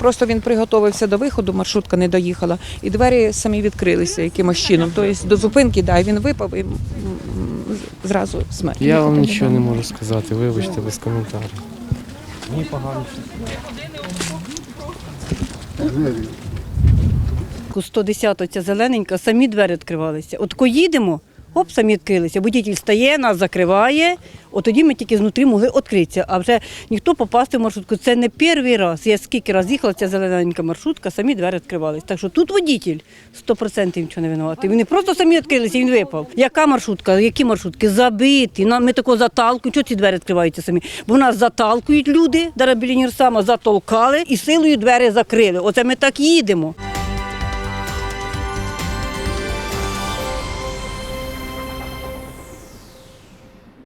Просто він приготувався до виходу, маршрутка не доїхала, і двері самі відкрилися якимось чином. Тобто до зупинки, да, він випав і зразу смерть. Я вам нічого не можу сказати, вибачте без коментарів. Мені погано. Ку 110 ця зелененька, самі двері відкривалися. От коли їдемо, хоп, самі відкрилися. Водитель стає, нас закриває, от тоді ми тільки знутрі могли відкритися. А вже ніхто попасти в маршрутку. Це не перший раз. Я скільки разів їхала ця зелененька маршрутка, самі двері відкривалися. Так що тут водитель 100% нічого не винуватий. Вони просто самі відкрилися, він випав. Яка маршрутка? Які маршрутки? Забиті. Ми тако заталкуємо. Чого ці двері відкриваються самі? Бо нас заталкують люди, зараз біля затолкали і силою двері закрили. Оце ми так їдемо.